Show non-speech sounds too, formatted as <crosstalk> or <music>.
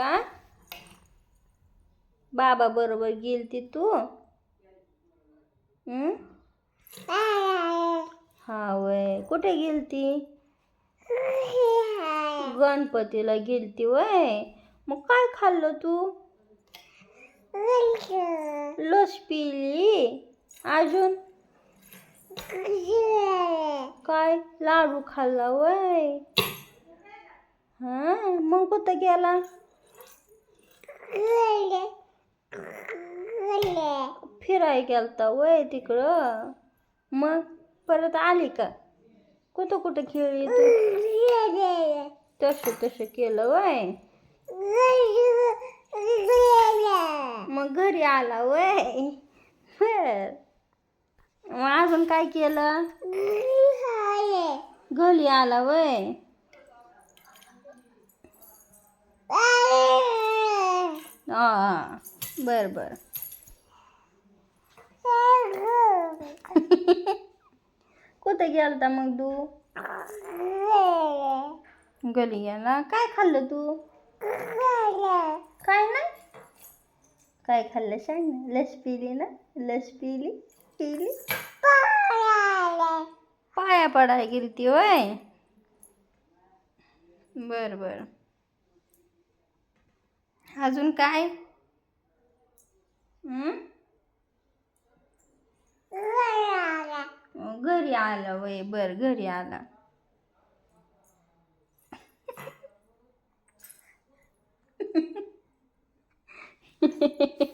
का? बाबा बरोबर गेलती तू? हा? वय. कुठे गेलती? गणपतीला गेलती वय. मग काय खाल्लं तू? लस पिली. अजून? काय? लाडू खाल्ला वय. हा? मग कुठं गेला? फिराय गेलता वय तिकडं. मग परत आली का? कुठं कुठं खेळली तू? तसं तसं केलं वय. मग घरी आला वय. मग अजून काय केलं? घरी आला वय. हा. बर बर. कुठं गेलता मग तू? गली गेला काय खाल्लं तू? काय नाही काय खाल्लं सांग ना. लस पिली ना? लस पिली? पिली? पाया पडाय गेली ती वय बर बर. अजून काय हं? घरी आला वय बर घरी आला. <laughs>